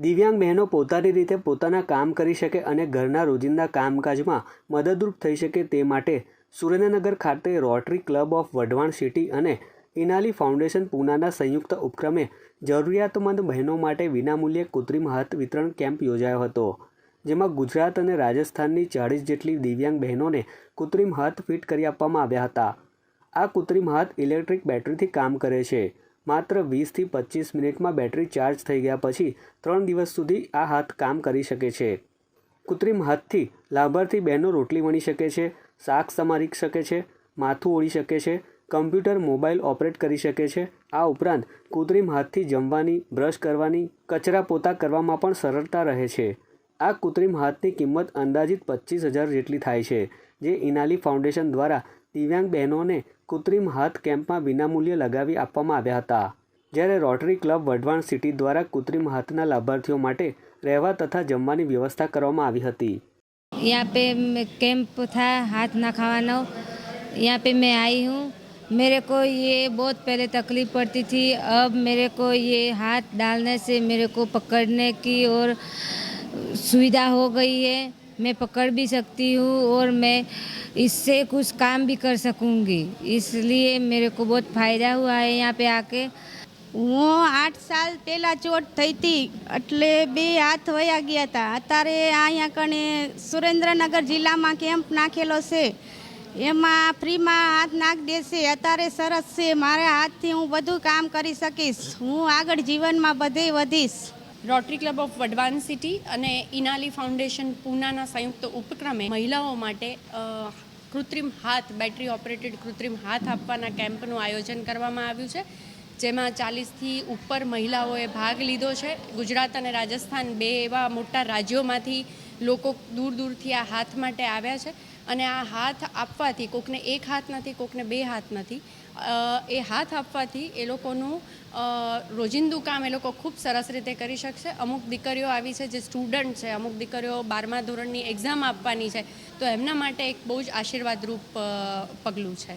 દિવ્યાંગ બહેનો પોતાની રીતે પોતાના કામ કરી શકે અને ઘરના રોજિંદા કામકાજમાં મદદરૂપ થઈ શકે તે માટે સુરેન્દ્રનગર ખાતે rotary club of Wadhwan city અને ઇનાલી ફાઉન્ડેશન પૂનાના સંયુક્ત ઉપક્રમે જરૂરિયાતમંદ બહેનો માટે વિનામૂલ્યે કૃત્રિમ હાથ વિતરણ કેમ્પ યોજાયો હતો, જેમાં ગુજરાત અને રાજસ્થાનની ચાળીસ જેટલી દિવ્યાંગ બહેનોને કૃત્રિમ હાથ ફિટ કરી આપવામાં આવ્યા હતા. આ કૃત્રિમ હાથ ઇલેક્ટ્રિક બેટરીથી કામ કરે છે. માત્ર વીસથી પચીસ મિનિટમાં બેટરી ચાર્જ થઈ ગયા પછી ત્રણ દિવસ સુધી આ હાથ કામ કરી શકે છે. કૃત્રિમ હાથથી લાભાર્થી બહેનો રોટલી વણી શકે છે, શાક સમારી શકે છે, માથું ઓળી શકે છે, કમ્પ્યુટર, મોબાઈલ ઓપરેટ કરી શકે છે. આ ઉપરાંત કૃત્રિમ હાથથી જમવાની, બ્રશ કરવાની, કચરા પોતા કરવામાં પણ સરળતા રહે છે. આ કૃત્રિમ હાથની કિંમત અંદાજિત પચીસ હજાર જેટલી થાય છે, જે ઇનાલી ફાઉન્ડેશન દ્વારા દિવ્યાંગ બહેનોને કૃત્રિમ હાથ કેમ્પમાં વિનામૂલ્યે લગાવી આપવામાં આવ્યા હતા જ્યારે રોટરી ક્લબ વઢવાણ સિટી દ્વારા કૃત્રિમ હાથના લાભાર્થીઓ માટે રહેવા તથા જમવાની વ્યવસ્થા કરવામાં આવી હતી यहाँ पे मैं कैंप था हाथ ना खावानो यहाँ पे मैं आई हूँ मेरे को ये बहुत पहले तकलीफ पड़ती थी अब मेरे को ये हाथ डालने से मेरे को पकड़ने की और सुविधा हो गई है मैं पकड़ भी सकती हूँ और मैं इससे कुछ काम भी कर सकूँगी इसलिए मेरे को बहुत फ़ायदा हुआ है यहाँ पे आके હું આઠ સાલ પહેલાં ચોટ થઈ હતી એટલે બે હાથ વયા ગયા હતા અત્યારે અહીંયા કણે સુરેન્દ્રનગર જિલ્લામાં કેમ્પ નાખેલો છે એમાં ફ્રીમાં હાથ નાખ દેશે અત્યારે સરસ છે મારા હાથથી હું બધું કામ કરી શકીશ હું આગળ જીવનમાં બધે વધીશ rotary club of Wadhwan city અને ઇનાલી ફાઉન્ડેશન પૂનાના સંયુક્ત ઉપક્રમે મહિલાઓ માટે કૃત્રિમ હાથ બેટરી ઓપરેટેડ કૃત્રિમ હાથ આપવાના કેમ્પનું આયોજન કરવામાં આવ્યું છે, જેમાં ચાલીસથી ઉપર મહિલાઓએ ભાગ લીધો છે. ગુજરાત અને રાજસ્થાન બે એવા મોટા રાજ્યોમાંથી લોકો દૂર દૂરથી આ હાથ માટે આવ્યા છે અને આ હાથ આપવાથી, કોકને એક હાથ નથી, કોકને બે હાથ નથી એ હાથ આપવાથી એ લોકોનું રોજિંદુ કામ એ લોકો ખૂબ સરસ રીતે કરી શકશે. અમુક દીકરીઓ આવી છે જે સ્ટુડન્ટ છે, અમુક દીકરીઓ બારમા ધોરણની એક્ઝામ આપવાની છે, તો એમના માટે એક બહુ જ આશીર્વાદરૂપ પગલું છે.